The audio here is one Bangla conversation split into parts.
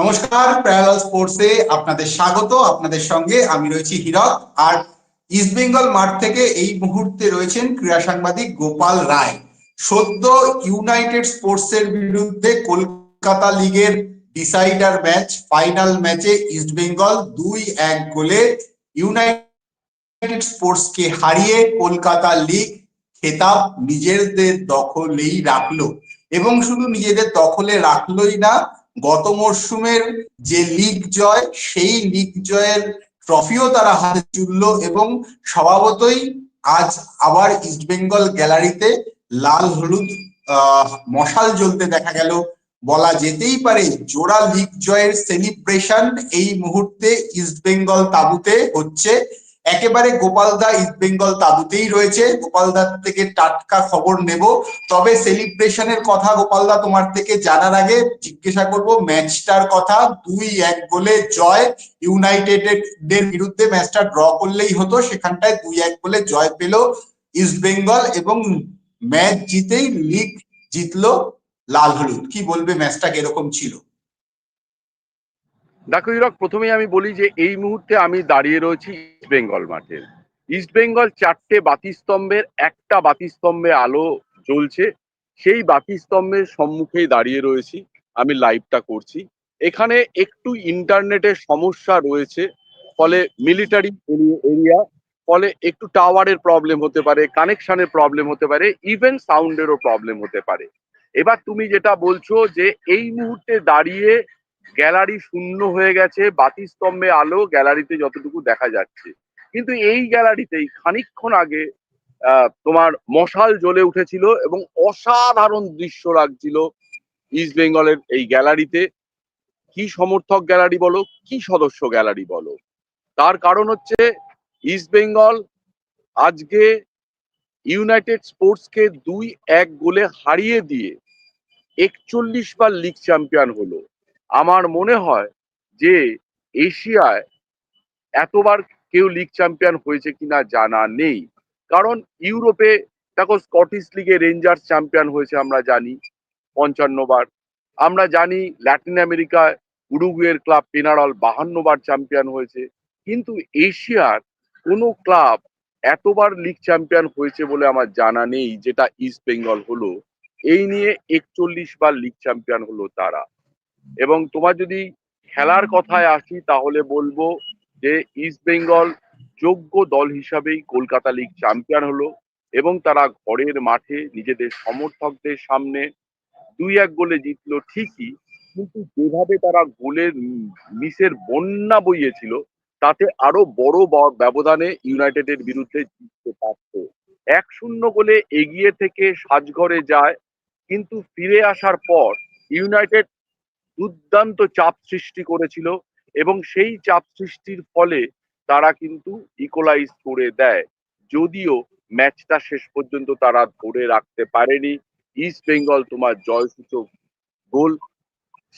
নমস্কার প্যারালাল স্পোর্টসে আপনাদের স্বাগত। আপনাদের সঙ্গে আমি রয়েছি হীরক। আর ইস্ট বেঙ্গল মাঠ থেকে এই মুহূর্তে রয়েছেন ক্রীড়া সাংবাদিক গোপাল রায়। সদ্য ইউনাইটেড স্পোর্টস এর বিরুদ্ধে কলকাতা লিগের ডিসাইডার ম্যাচ ফাইনাল ম্যাচে ইস্ট বেঙ্গল দুই এক গোলে ইউনাইটেড স্পোর্টস কে হারিয়ে কলকাতা লিগ খেতাব নিজেদের দখলেই রাখল। এবং শুধু নিজেদের দখলে রাখলোই না গত মরশুমের যে লিগ জয়, সেই লিগ জয়ের ট্রফিও তারা হাতে তুললো এবং স্বভাবতই আজ আবার ইস্টবেঙ্গল গ্যালারিতে লাল হলুদ মশাল জ্বলতে দেখা গেল। বলা যেতেই পারে জোড়া লিগ জয়ের সেলিব্রেশন এই মুহূর্তে ইস্টবেঙ্গল তাবুতে হচ্ছে। একেবারে গোপালদা ইস্ট বেঙ্গল তাবুতেই রয়েছে। গোপালদার থেকে টাটকা খবর নেব। তবে সেলিব্রেশনের কথা গোপালদা তোমার থেকে জানার আগে জিজ্ঞাসা করব ম্যাচটার কথা। দুই এক গোলে জয়। ইউনাইটেড এর বিরুদ্ধে ম্যাচটা ড্র করলেই হতো। সেখানটায় দুই এক গোলে জয় পেল ইস্ট বেঙ্গল এবং ম্যাচ জিতেই লিগ জিতলো লাল হলুদ। কি বলবে ম্যাচটা কীরকম ছিল? দেখো হিরক প্রথমেই আমি বলি যে এই মুহূর্তে আমি দাঁড়িয়ে রয়েছি ইস্ট বেঙ্গল মাঠে। ইস্ট বেঙ্গল চারটে বাতিস্তম্ভের, একটা বাতিস্তম্ভে আলো জ্বলছে। সেই বাতিস্তম্ভের সম্মুখেই দাঁড়িয়ে রয়েছি, আমি লাইভটা করছি। এখানে একটু ইন্টারনেটের সমস্যা রয়েছে, ফলে মিলিটারি এরিয়া ফলে একটু টাওয়ারের প্রবলেম হতে পারে কানেকশনের প্রবলেম হতে পারে ইভেন সাউন্ডেরও প্রবলেম হতে পারে। এবার তুমি যেটা বলছো যে এই মুহূর্তে দাঁড়িয়ে গ্যালারি শূন্য হয়ে গেছে, বাতিস্তম্ভে আলো গ্যালারিতে যতটুকু দেখা যাচ্ছে। কিন্তু এই গ্যালারিতেই খানিকক্ষণ আগে তোমার মশাল জ্বলে উঠেছিল এবং অসাধারণ দৃশ্য লাগছিল ইস্ট বেঙ্গলের এই গ্যালারিতে। কি সমর্থক গ্যালারি বলো, কি সদস্য গ্যালারি বলো? তার কারণ হচ্ছে ইস্ট বেঙ্গল আজকে ইউনাইটেড স্পোর্টসকে দুই এক গোলে হারিয়ে দিয়ে একচল্লিশ বার লিগ চ্যাম্পিয়ন হলো। আমার মনে হয় যে এশিয়ায় এতবার কেউ লিগ চ্যাম্পিয়ন হয়েছে কিনা জানা নেই। কারণ ইউরোপে দেখো স্কটিশ লিগে রেঞ্জার্স চ্যাম্পিয়ন হয়েছে আমরা জানি পঞ্চান্ন বার। আমরা জানি ল্যাটিন আমেরিকায় উরুগুয়ের ক্লাব পেনারল বাহান্ন বার চ্যাম্পিয়ন হয়েছে। কিন্তু এশিয়ার কোনো ক্লাব এতবার লিগ চ্যাম্পিয়ন হয়েছে বলে আমার জানা নেই, যেটা ইস্ট বেঙ্গল হলো। এই নিয়ে একচল্লিশ বার লিগ চ্যাম্পিয়ন হলো তারা। এবং তোমার যদি খেলার কথায় আসি, তাহলে বলব যে ইস্ট বেঙ্গল যোগ্য দল হিসাবেই কলকাতা লিগ চ্যাম্পিয়ন হলো এবং তারা ঘরের মাঠে নিজেদের সমর্থকদের সামনে দুই এক গোলে জিতলো ঠিকই, কিন্তু যেভাবে তারা গোলের মিসের বন্যা বইয়েছিল, তাতে আরও বড় ব্যবধানে ইউনাইটেডের বিরুদ্ধে জিততে পারত। এক শূন্য গোলে এগিয়ে থেকে সাজঘরে যায়, কিন্তু ফিরে আসার পর ইউনাইটেড দুর্দান্ত চাপ সৃষ্টি করেছিল এবং সেই চাপ সৃষ্টির ফলে তারা কিন্তু ইকোলাইজ করে দেয়। যদিও ম্যাচটা শেষ পর্যন্ত তারা ধরে রাখতে পারেনি। ইস্ট বেঙ্গল তোমার জয়সূচক গোল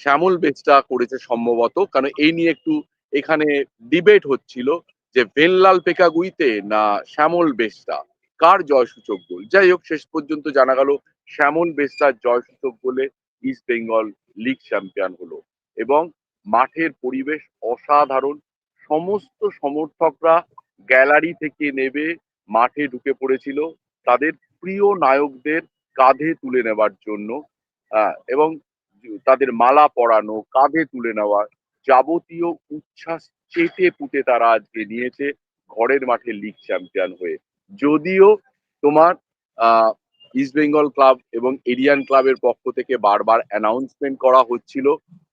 শ্যামল বেচটা করেছে সম্ভবত। কারণ এই নিয়ে একটু এখানে ডিবেট হচ্ছিল যে ভেনলাল পেকাগুইতে না শ্যামল বেচটা কার জয়সূচক গোল? যাই হোক, শেষ পর্যন্ত জানা গেল, শ্যামল বেচটার জয়সূচক গোলে ইস্ট বেঙ্গল লিগ চ্যাম্পিয়ন হলো। এবং মাঠের পরিবেশ অসাধারণ। সমস্ত সমর্থকরা গ্যালারি থেকে নেবে, মাঠে ঢুকে পড়েছিল। তাদের প্রিয় নায়কদের কাঁধে তুলে নেবার জন্য এবং তাদের মালা পরানো, কাঁধে তুলে নেওয়া যাবতীয় উচ্ছ্বাস চেটে পুটে তারা আজকে নিয়েছে ঘরের মাঠে লিগ চ্যাম্পিয়ন হয়ে। যদিও তোমার, আহ ইস্ট বেঙ্গল ক্লাব এবং এরিয়ান ক্লাবের পক্ষ থেকে বারবার অ্যানাউন্সমেন্ট করা হচ্ছিল।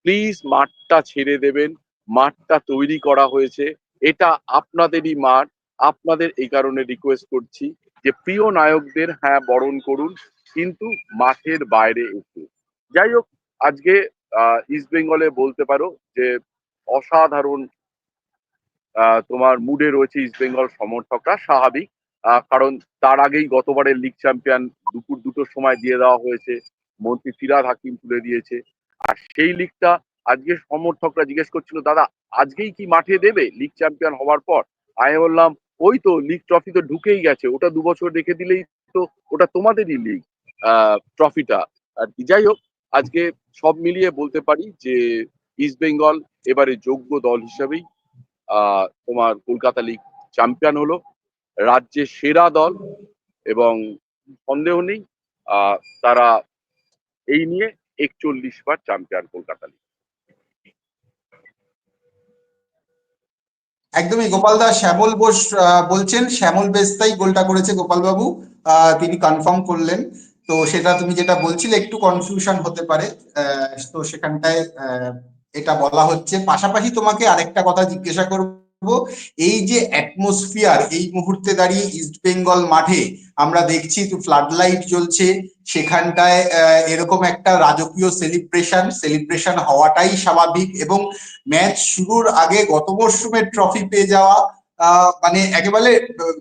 প্লিজ মাঠটা ছেড়ে দেবেন, মাঠটা তৈরি করা হয়েছে। এটা আপনাদেরই মাঠ, আপনাদের এই কারণে রিকোয়েস্ট করছি যে প্রিয় নায়কদের হ্যাঁ বরণ করুন, কিন্তু মাঠের বাইরে একটু। যাই হোক, আজকে ইস্ট বেঙ্গলে বলতে পারো যে অসাধারণ তোমার মুডে রয়েছে ইস্ট বেঙ্গল সমর্থকরা, স্বাভাবিক। কারণ তার আগেই গতবারের লিগ চ্যাম্পিয়ন দুপুর দুটোর সময় দিয়ে দেওয়া হয়েছে। মন্ত্রী ফিরাদ হাকিম তুলে দিয়েছে। আর সেই লিগটা আজকে সমর্থকরা জিজ্ঞেস করছিল, দাদা, আজকেই কি মাঠে দেবে লিগ চ্যাম্পিয়ন হওয়ার পর? আমি বললাম, ওই তো লিগ ট্রফি তো ঢুকেই গেছে। ওটা দু বছর রেখে দিলেই তো ওটা তোমাদেরই লিগ ট্রফিটা আর কি, যাই হোক, আজকে সব মিলিয়ে বলতে পারি যে ইস্ট বেঙ্গল এবারে যোগ্য দল হিসাবেই তোমার কলকাতা লিগ চ্যাম্পিয়ন হলো। রাজ্যের সেরা দল এবং সন্দেহ নেই তারা এই নিয়ে একচল্লিশ বার চ্যাম্পিয়ন কলকাতা লিগ একদমই, গোপাল দা, শ্যামল বোস বলছেন, শ্যামল বেস্তাই গোলটা করেছে গোপাল বাবু তিনি কনফার্ম করলেন। তো সেটা তুমি যেটা বলছিলে, একটু কনফিউশন হতে পারে। তো সেখানটায় এটা বলা হচ্ছে। পাশাপাশি তোমাকে আরেকটা কথা জিজ্ঞাসা করব এই যে অ্যাটমসফিয়ার এই মুহূর্তে দাঁড়িয়ে ইস্ট বেঙ্গল মাঠে আমরা দেখছি ফ্লাড লাইট জ্বলছে। সেখানটায় এরকম একটা রাজকীয় সেলিব্রেশন সেলিব্রেশন হওয়াটাই স্বাভাবিক এবং ম্যাচ শুরুর আগে গত মরশুমের ট্রফি পেয়ে যাওয়া মানে একেবারে,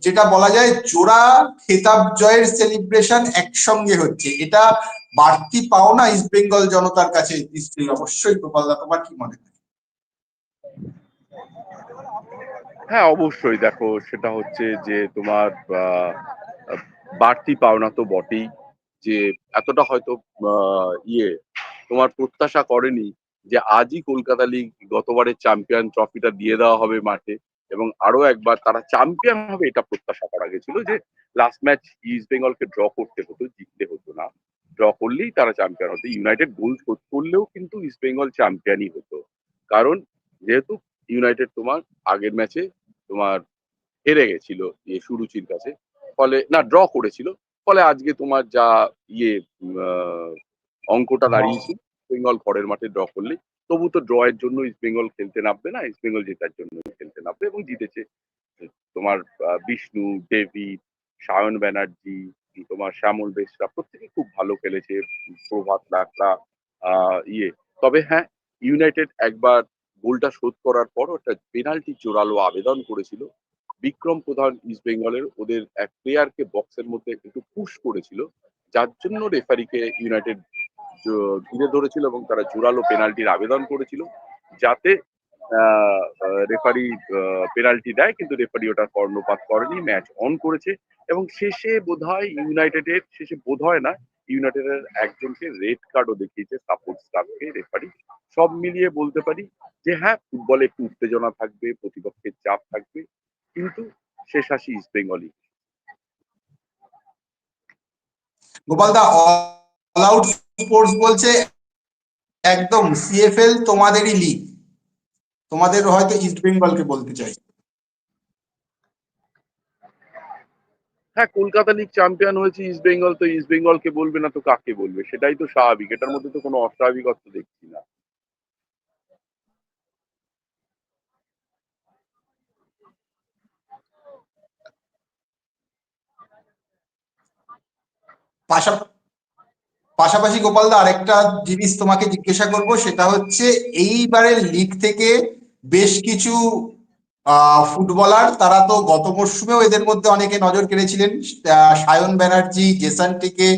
যেটা বলা যায় জোড়া খেতাব জয়ের সেলিব্রেশন একসঙ্গে হচ্ছে। এটা বাড়তি পাওনা ইস্ট বেঙ্গল জনতার কাছে নিশ্চয়ই অবশ্যই, গোপালদা, তোমার কি মনে হয়? হ্যাঁ অবশ্যই। দেখো, সেটা হচ্ছে যে তোমার বাড়তি পাওনা তো বটেই। যে এতটা হয়তো ইয়ে তোমার প্রত্যাশা করেনি যে আজই কলকাতা লিগ গতবারের চ্যাম্পিয়ন ট্রফিটা দিয়ে দেওয়া হবে মাঠে এবং আরও একবার তারা চ্যাম্পিয়ন হবে এটা প্রত্যাশা করা গেছিল যে লাস্ট ম্যাচ ইস্ট বেঙ্গলকে ড্র করতে হতো, জিততে হতো না। ড্র করলেই তারা চ্যাম্পিয়ন হতো। ইউনাইটেড গোল শোধ করলেও কিন্তু ইস্ট বেঙ্গল চ্যাম্পিয়নই হতো। কারণ যেহেতু ইউনাইটেড তোমার আগের ম্যাচে তোমার হেরে গেছিল ইয়ে সুরুচির কাছে। ফলে না ড্র করেছিল। ফলে আজকে তোমার যা ইয়ে অঙ্কটা দাঁড়িয়েছে বেঙ্গল ঘরের মাঠে ড্র করলে তবু তো ড্র এর জন্য ইস্ট বেঙ্গল খেলতে নামবে না ইস্ট বেঙ্গল জেতার জন্য খেলতে নামবে এবং জিতেছে। তোমার বিষ্ণু ডেভিড সায়ন ব্যানার্জি তোমার শ্যামল বেশরা প্রত্যেকে খুব ভালো খেলেছে প্রভাত লাকড়া আহ, ইয়ে। তবে হ্যাঁ ইউনাইটেড একবার গোলটা শোধ করার পর একটা পেনাল্টি জোরালো আবেদন করেছিল। বিক্রম প্রধান ইস্ট বেঙ্গলের ওদের এক প্লেয়ারকে বক্সের মধ্যে একটু পুশ করেছিল। যার জন্য রেফারিকে ইউনাইটেড ঘিরে ধরেছিল এবং তারা জোরালো পেনাল্টির আবেদন করেছিল। যাতে রেফারি পেনাল্টি দেয়, কিন্তু রেফারি ওটা কর্ণপাত করেনি ম্যাচ অন করেছে। এবং শেষে বোধহয় ইউনাইটেডের শেষে বোধহয় না ইউনাইটেডের একজনকে রেড কার্ডও দেখিয়েছে, সাপোর্ট স্টাফকে, রেফারি। সব মিলিয়ে বলতে পারি যে হ্যাঁ ফুটবলে একটু উত্তেজনা থাকবে, প্রতিপক্ষের চাপ থাকবে, কিন্তু শেষ হাসি ইস্ট বেঙ্গলই গোপালদা অল স্পোর্টস বলছে একদম সিএফএল তোমাদেরই লিগ তোমাদের হয়তো ইস্ট বেঙ্গলকে বলতে চাই। হ্যাঁ কলকাতা লিগ চ্যাম্পিয়ন হয়েছে ইস্ট বেঙ্গল তো ইস্ট বেঙ্গলকে বলবে না তো কাকে বলবে? সেটাই তো স্বাভাবিক, এটার মধ্যে তো কোনো অস্বাভাবিকত্ব দেখছি না। পাশা- পাশাপাশি গোপালদা আরেকটা জিনিস তোমাকে জিজ্ঞাসা করব, সেটা হচ্ছে এইবারের লিগ থেকে বেশ কিছু ফুটবলার তারা তো গত মরশুমেও এদের মধ্যে অনেকে নজর কেড়েছিলেন। সায়ন ব্যানার্জি জেসান টিকে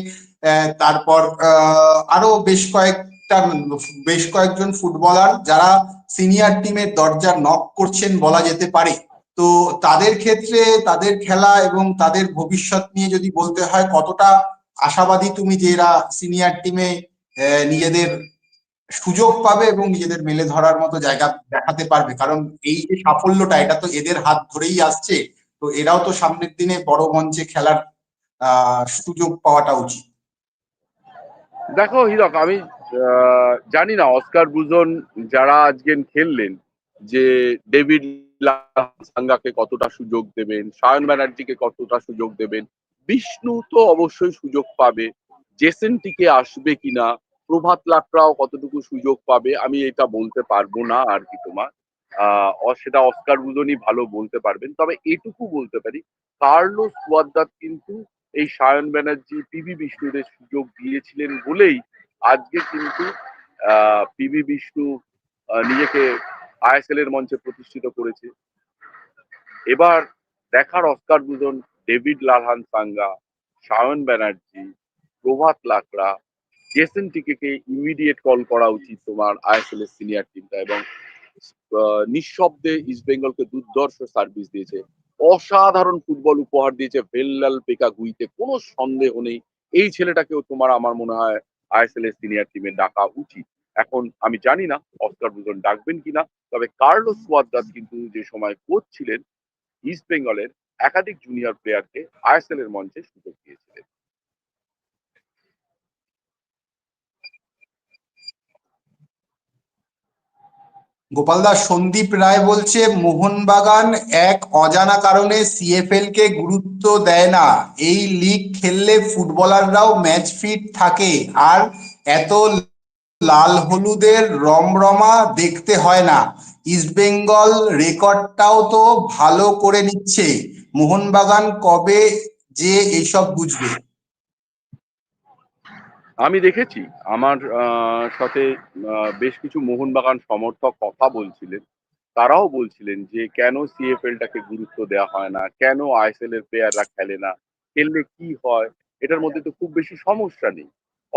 আহ, তারপর আরও বেশ কয়েকটা বেশ কয়েকজন ফুটবলার যারা সিনিয়র টিমের দরজা নক করছেন বলা যেতে পারে। তো তাদের ক্ষেত্রে তাদের খেলা এবং তাদের ভবিষ্যৎ নিয়ে যদি বলতে হয় কতটা আশাবাদী তুমি যে এরা সিনিয়র টিমে নিজেদের সুযোগ পাবে এবং নিজেদের মেলে ধরার মতো জায়গা দেখাতে পারবে। কারণ এই যে সাফল্যটা, এটা তো এদের হাত ধরেই আসছে। তো এরাও তো সামনের দিনে বড় মঞ্চে খেলার সুযোগ পাওয়াটা উচিত। দেখো, হিরক, আমি জানি না, অস্কার বুজন যারা আজকে খেললেন, যে ডেভিড সাঙ্গাকে কতটা সুযোগ দেবেন, সায়ন ব্যানার্জিকে কতটা সুযোগ দেবেন, বিষ্ণু তো অবশ্যই সুযোগ পাবে, জেসেন্টিকে আসবে কিনা প্রভাত লাকড়াও কতটুকু সুযোগ পাবে, আমি এটা বলতে পারব না আর কি তোমার। সেটা অস্কার বুজনই ভালো বলতে পারবেন। তবে এটুকু বলতে পারি, কার্লোস ওয়াদ্দাত কিন্তু এই সায়ন ব্যানার্জি পিবি বিষ্ণুদের সুযোগ দিয়েছিলেন বলেই আজকে কিন্তু পিবি বিষ্ণু নিজেকে আইএসএল এর মঞ্চে প্রতিষ্ঠিত করেছে। এবার দেখার Oscar Bruzon David Lalhlansanga, Sayan Banerjee, Prabhat Lakra Jesin টিকেকে immediate call করা উচিত তোমার আইএসএল এর সিনিয়র টিমটা এবং নিঃশব্দে ইস্ট বেঙ্গলকে দুর্ধর্ষ সার্ভিস দিয়েছে। অসাধারণ ফুটবল উপহার দিয়েছে ভেল্লাল পেকা গুইতে কোনো সন্দেহ নেই, এই ছেলেটাকেও তোমার আমার মনে হয় আইএসএল এর সিনিয়র টিমে ডাকা উচিত। এখন আমি জানি না অস্কার ব্রুজন ডাকবেন কিনা, তবে কার্লোস ওয়াদ্রাস কিন্তু যে সময় কোচ ছিলেন ইস্ট বেঙ্গলের একাধিক জুনিয়র প্লেয়ারকে আইএসএল এর মঞ্চে সুযোগ দিয়েছিলেন। গোপালদাস সন্দীপ রায় বলছে, মোহনবাগান এক অজানা কারণে সিএফএল কে গুরুত্ব দেয় না। এই লিগ খেললে ফুটবলাররাও ম্যাচ ফিট থাকে। আর এত লাল হলুদের রমরমা দেখতে হয় না। ইস্টবেঙ্গল রেকর্ডটাও তো ভালো করে নিচ্ছে। মোহনবাগান কবে যে এইসব বুঝবে? আমি দেখেছি, আমার সাথে বেশ কিছু মোহনবাগান সমর্থক কথা বলছিলেন। তারাও বলছিলেন যে, কেন সিএফএলটাকে গুরুত্ব দেওয়া হয় না? কেন আইএসএল এর প্লেয়াররা খেলে না? খেললে কি হয়? এটার মধ্যে তো খুব বেশি সমস্যা নেই।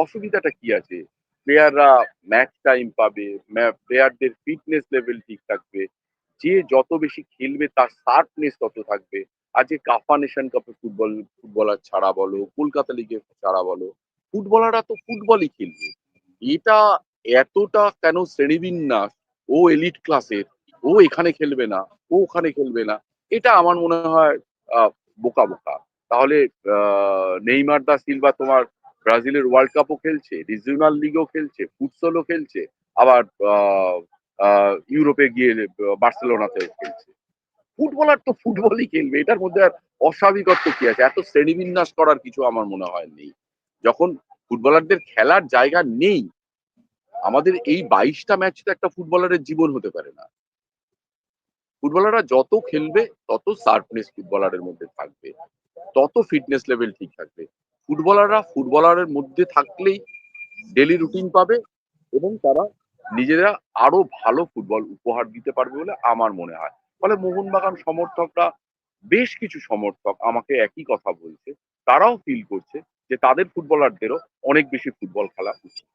অসুবিধাটা কি আছে? প্লেয়াররা ম্যাচ টাইম পাবে প্লেয়ারদের ফিটনেস লেভেল ঠিক থাকবে। যে যত বেশি খেলবে, তার শার্পনেস তত থাকবে। আজকে কাফা নেশন কাপে ফুটবল ফুটবলার ছাড়া বলো, কলকাতা লিগে ছাড়া বলো ফুটবলাররা তো ফুটবলই খেলবে। এটা এতটা কেন শ্রেণীবিন্যাস? ও এলিট ক্লাসের, ও এখানে খেলবে না, ও ওখানে খেলবে না, এটা আমার মনে হয় বোকা বোকা। তাহলে নেইমার দা সিলভা তোমার ব্রাজিলের ওয়ার্ল্ড কাপও খেলছে রিজিওনাল লিগও খেলছে ফুটসলও খেলছে, আবার ইউরোপে গিয়ে বার্সেলোনাতেও খেলছে। ফুটবলার তো ফুটবলই খেলবে, এটার মধ্যে আর অস্বাভাবিকত্ব কি আছে? এত শ্রেণীবিন্যাস করার কিছু আমার মনে হয় নেই। যখন ফুটবলারদের খেলার জায়গা নেই, আমাদের এই বাইশটা ম্যাচ তো একটা ফুটবলারের জীবন হতে পারে না। ফুটবলাররা যত খেলবে, তত শার্পনেস ফুটবলারের মধ্যে থাকবে, তত ফিটনেস লেভেল ঠিক থাকবে। ফুটবলাররা ফুটবলারের মধ্যে থাকলেই ডেলি রুটিন পাবে এবং তারা নিজেরা আরও ভালো ফুটবল উপহার দিতে পারবে বলে আমার মনে হয়। ফলে মোহনবাগান সমর্থকরা, বেশ কিছু সমর্থক আমাকে একই কথা বলছে, তারাও ফিল করছে যে তাদের ফুটবলারদেরও অনেক বেশি ফুটবল খেলা উচিত।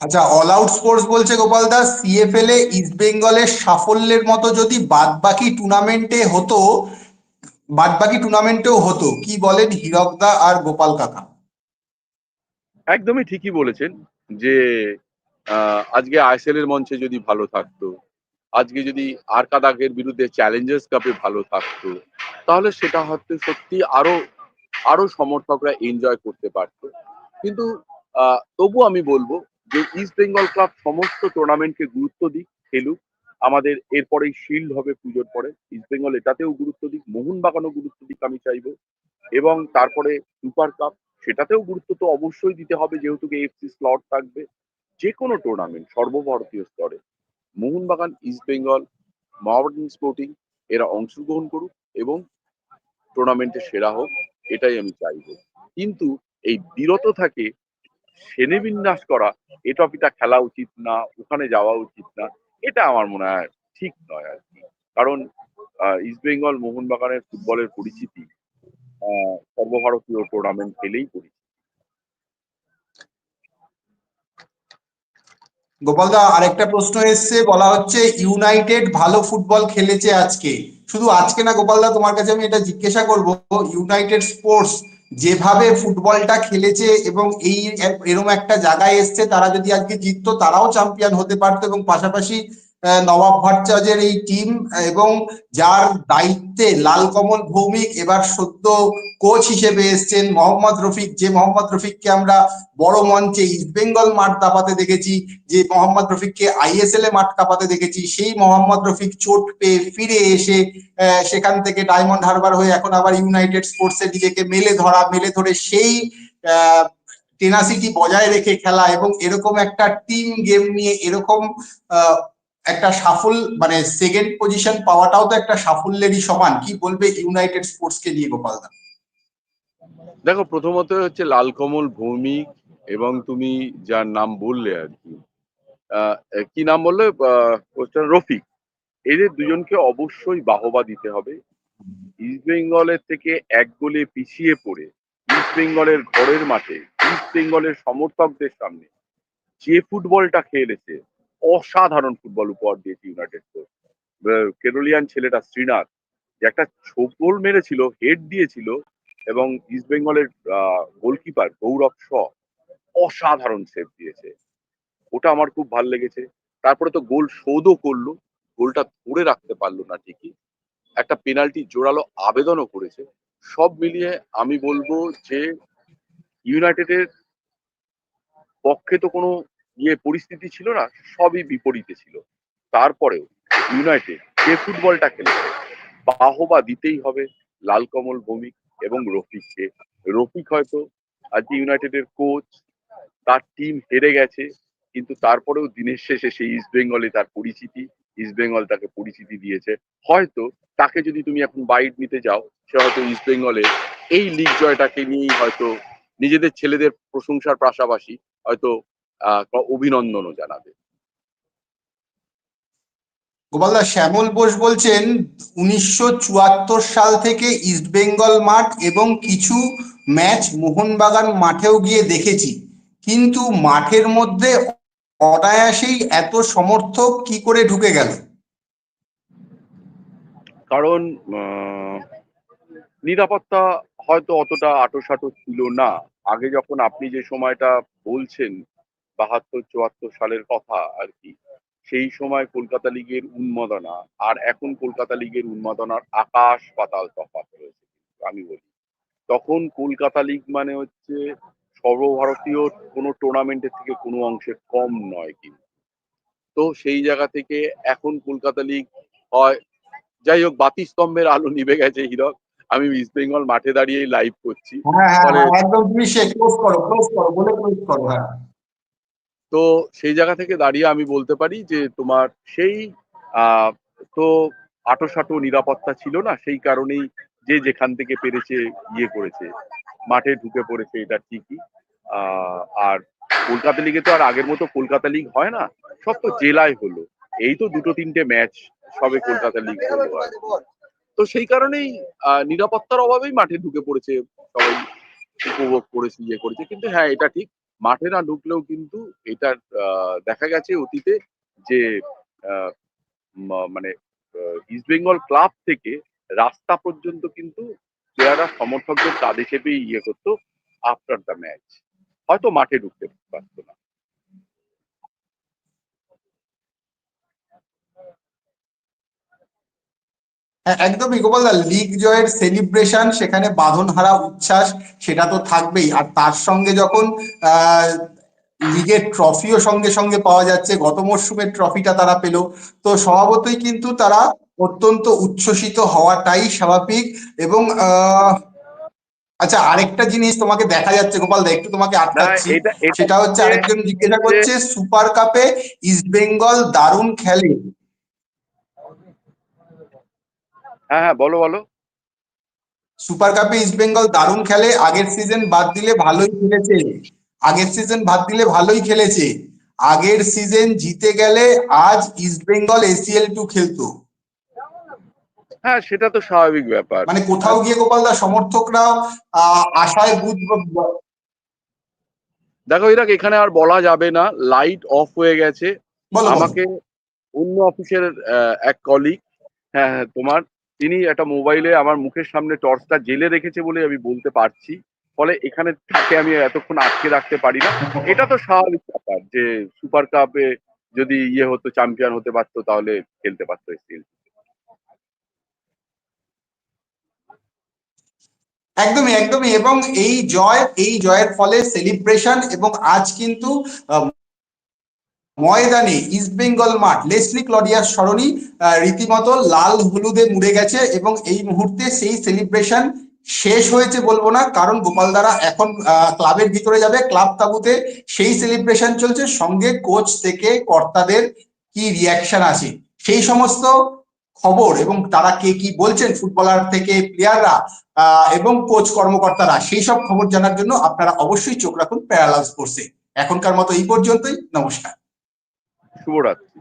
আচ্ছা অল আউট স্পোর্টস বলছে গোপাল দাস সিএফএল এ ইস্ট বেঙ্গলের সাফল্যের মতো যদি বাদবাকি টুর্নামেন্টে হতো বাদবাকি টুর্নামেন্টেও হতো কি বলেন হীরকদা আর গোপাল কাকা? একদমই ঠিকই বলেছেন যে আহ, আজকে আইএসএল এর মঞ্চে যদি ভালো থাকতো আজকে যদি আর কাদাকের বিরুদ্ধে চ্যালেঞ্জার্স কাপে ভালো থাকতো তাহলে সেটা হয়তো সত্যি আরও আরও সমর্থকরা এনজয় করতে পারতো। কিন্তু তবু আমি বলব যে ইস্ট বেঙ্গল ক্লাব সমস্ত টুর্নামেন্টকে গুরুত্ব দিক, খেলুক। আমাদের এরপরেই শিল্ড হবে পুজোর পরে। ইস্ট বেঙ্গল এটাতেও গুরুত্ব দিক, মোহনবাগানও গুরুত্ব দিক আমি চাইব। এবং তারপরে সুপার কাপ সেটাতেও গুরুত্ব তো অবশ্যই দিতে হবে, যেহেতু এফসি স্লট থাকবে। যে কোনো টুর্নামেন্ট সর্বভারতীয় স্তরে। মোহনবাগান ইস্ট বেঙ্গল মহাবাগান স্পোর্টিং এরা অংশগ্রহণ করুক এবং টুর্নামেন্টে সেরা হোক, এটাই আমি চাইব। কিন্তু এই বিরত থাকে শ্রেণীবিন্যাস করা, এ ট্রফিটা খেলা উচিত না, ওখানে যাওয়া উচিত না, এটা আমার মনে হয় ঠিক নয় আর কি। কারণ ইস্ট বেঙ্গল মোহনবাগানের ফুটবলের পরিচিতি সর্বভারতীয় টুর্নামেন্ট খেলেই করি গোপালদা আরেকটা প্রশ্ন এসছে, বলা হচ্ছে ইউনাইটেড ভালো ফুটবল খেলেছে আজকে। শুধু আজকে না গোপালদা তোমার কাছে আমি এটা জিজ্ঞাসা করব ইউনাইটেড স্পোর্টস যেভাবে ফুটবলটা খেলেছে এবং এই এরকম একটা জায়গায় এসছে, তারা যদি আজকে জিততো, তারাও চ্যাম্পিয়ন হতে পারতো এবং পাশাপাশি নবাব ভট্টাচার্যের এই টিম এবং যার দায়িত্বে লালকমল ভৌমিক এবার সদ্য কোচ হিসেবে এসছেন মোহাম্মদ রফিক। যে মোহাম্মদ রফিককে আমরা বড় মঞ্চে ইস্টবেঙ্গল মাঠ দাপাতে দেখেছি, যে মোহাম্মদ রফিককে আইএসএল এ মাঠ কাঁপাতে দেখেছি, সেই মোহাম্মদ রফিক চোট পেয়ে ফিরে এসে সেখান থেকে ডায়মন্ড হারবার হয়ে এখন আবার ইউনাইটেড স্পোর্টসে নিজেকে মেলে ধরা, মেলে ধরে সেই টেনাসিটি বজায় রেখে খেলা এবং এরকম একটা টিম গেম নিয়ে এরকম একটা সাফল্য মানে সেকেন্ড পজিশন পাওয়াটাও তো একটা সাফল্যেরই সমান। কি বলবে ইউনাইটেড স্পোর্টস কে নিয়ে, গোপাল দা? দেখো, প্রথমত হচ্ছে লালকমল ভৌমিক এবং তুমি যার নাম বললে আর কি। কি নাম বললে? রফিক। এদের দুজনকে অবশ্যই বাহবা দিতে হবে। ইস্ট বেঙ্গলের থেকে এক গোলে পিছিয়ে পড়ে ইস্ট বেঙ্গলের ঘরের মাঠে ইস্ট বেঙ্গলের সমর্থকদের সামনে যে ফুটবলটা খেলেছে অসাধারণ ফুটবল উপহার দিয়েছে ইউনাইটেড কেরোলিয়ান ছেলেটা শ্রীনাথ একটা ছোপল মেরেছিল, হেড দিয়েছিল, এবং ইস্ট বেঙ্গলের গোলকিপার গৌরব শ, অসাধারণ সেভ দিয়েছে। ওটা আমার খুব ভালো লেগেছে। তারপরে তো গোল শোধও করল, গোলটা ধরে রাখতে পারল না ঠিকই। একটা পেনাল্টি জোরালো আবেদনও করেছে। সব মিলিয়ে আমি বলব যে ইউনাইটেডের পক্ষে তো কোনো ইয়ে পরিস্থিতি ছিল না, সবই বিপরীতে ছিল। তারপরেও ইউনাইটেড যে ফুটবলটা খেলেছে, বাহবা দিতেই হবে লাল কমল ভৌমিক এবং রফিককে। রফিক হয়তো আজকে ইউনাইটেডের কোচ তার টিম হেরে গেছে, কিন্তু তারপরেও দিনের শেষে সেই ইস্ট বেঙ্গলে তার পরিচিতি ইস্ট বেঙ্গল তাকে পরিচিতি দিয়েছে। হয়তো তাকে যদি তুমি এখন বাইট নিতে যাও, সে হয়তো ইস্ট বেঙ্গলে এই লিগ জয়টাকে নিয়েই হয়তো নিজেদের ছেলেদের প্রশংসার পাশাপাশি হয়তো অভিনন্দনও জানাবে। গোপালদা শ্যামল বোস বলছেন উনিশশো চুয়াত্তর সাল থেকে ইস্ট বেঙ্গল মাঠ এবং কিছু ম্যাচ মোহনবাগান মাঠেও গিয়ে দেখেছি। কিন্তু মাঠের মধ্যে অনায়াসেই এত সমর্থক কি করে ঢুকে গেল? কারণ নিরাপত্তা হয়তো অতটা আটোসাটো ছিল না। আগে যখন আপনি যে সময়টা বলছেন বাহাত্তর চুয়াত্তর সালের কথা আর কি। সেই সময় কলকাতা লিগের উন্মাদনা আর এখন কলকাতা লিগের উন্মাদনার আকাশ পাতাল তফাৎ রয়েছে আমি বলি। তখন কলকাতা লিগ মানে হচ্ছে সর্বভারতীয় কোনো টুর্নামেন্টের থেকে কোনো অংশে কম নয় কিন্তু। তো সেই জায়গা থেকে এখন কলকাতা লিগ হয়। যাই হোক বাতিস্তম্ভের আলো নিভে গেছে হীরক। আমি ইস্ট বেঙ্গল মাঠে দাঁড়িয়েই লাইভ করছি। হ্যাঁ হ্যাঁ হ্যাঁ, একদম তুমি ক্লোজ করো ক্লোজ করো বলে ক্লোজ করো হ্যাঁ। তো সেই জায়গা থেকে দাঁড়িয়ে আমি বলতে পারি যে তোমার সেই তো আটোসাটো নিরাপত্তা ছিল না, সেই কারণেই যে যেখান থেকে পেরেছে ইয়ে করেছে। মাঠে ঢুকে পড়েছে এটা ঠিকই। আর কলকাতা লিগে তো আর আগের মতো কলকাতা লিগ হয় না, সব তো জেলায় হলো। এই তো দুটো তিনটে ম্যাচ সবে কলকাতা লিগ হলো তো সেই কারণেই নিরাপত্তার অভাবেই মাঠে ঢুকে পড়েছে, সবাই উপভোগ করেছে ইয়ে করেছে। কিন্তু হ্যাঁ এটা ঠিক। মাঠে না ঢুকলেও কিন্তু এটা দেখা গেছে অতীতে যে মানে ইস্ট বেঙ্গল ক্লাব থেকে রাস্তা পর্যন্ত কিন্তু প্লেয়াররা সমর্থকদের তাদের হিসেবেই ইয়ে করতো আফটার দ্য ম্যাচ হয়তো মাঠে ঢুকতে পারতো না। একদমই। গোপালদা লিগ জয়ের সেলিব্রেশন সেখানে বাঁধনহারা উচ্ছ্বাস সেটা তো থাকবেই। আর তার সঙ্গে যখন লিগের ট্রফিও সঙ্গে সঙ্গে পাওয়া যাচ্ছে গত মরশুমের ট্রফিটা তারা পেল। তো স্বভাবতই কিন্তু তারা অত্যন্ত উচ্ছ্বসিত হওয়াটাই স্বাভাবিক এবং আহ আচ্ছা আরেকটা জিনিস তোমাকে দেখা যাচ্ছে গোপালদা একটু তোমাকে আটকাচ্ছি। সেটা হচ্ছে আরেকজন জিজ্ঞাসা করছে সুপার কাপে ইস্ট বেঙ্গল দারুণ খেলে। হ্যাঁ হ্যাঁ বলো বলো। সুপার কাপে ইস্ট বেঙ্গল দারুণ খেলে আগের সিজন বাদ দিলে ভালোই খেলেছে। আগের সিজন বাদ দিলে ভালোই খেলেছে। আগের সিজন জিতে গেলে আজ ইস্ট বেঙ্গল এসিএল টু খেলতো। হ্যাঁ সেটা তো স্বাভাবিক ব্যাপার। মানে কোথাও গিয়ে গোপালদা সমর্থকরা আশায় বুধ দেখো এরা এখানে আর বলা যাবে না। লাইট অফ হয়ে গেছে। আমাকে অন্য অফিসের এক কলিগ হ্যাঁ হ্যাঁ তোমার তিনি একটা মোবাইলে আমার মুখের সামনে টর্চটা জেলে রেখেছে বলে আমি বলতে পারছি। ফলে এখানে তাকে আমি এতক্ষণ আটকে রাখতে পারি না। এটা তো স্বাভাবিক ব্যাপার যে সুপার কাপে যদি ইয়ে হতো, চ্যাম্পিয়ন হতে পারতো, তাহলে খেলতে পারতো স্টিল একদমই একদমই। এবং এই জয়, এই জয়ের ফলে সেলিব্রেশন এবং আজ কিন্তু ময়দানে ইস্ট বেঙ্গল মাঠ লেসলি ক্লডিয়ার আহ, রীতিমতো লাল হলুদে মুড়ে গেছে এবং এই মুহূর্তে সেই সেলিব্রেশন শেষ হয়েছে বলব না কারণ গোপাল দ্বারা এখন ক্লাবের ভিতরে যাবে ক্লাব তাবুতে সেই সেলিব্রেশন চলছে সঙ্গে কোচ থেকে কর্তাদের কি রিয়াকশন আছে? সেই সমস্ত খবর এবং তারা কে কি বলছেন ফুটবলার থেকে প্লেয়াররা এবং কোচ কর্মকর্তারা সেই সব খবর জানার জন্য আপনারা অবশ্যই চোখ রাখুন প্যারালাল স্পোর্টসে এখনকার মতো এই পর্যন্তই নমস্কার। শুভরাত্রি।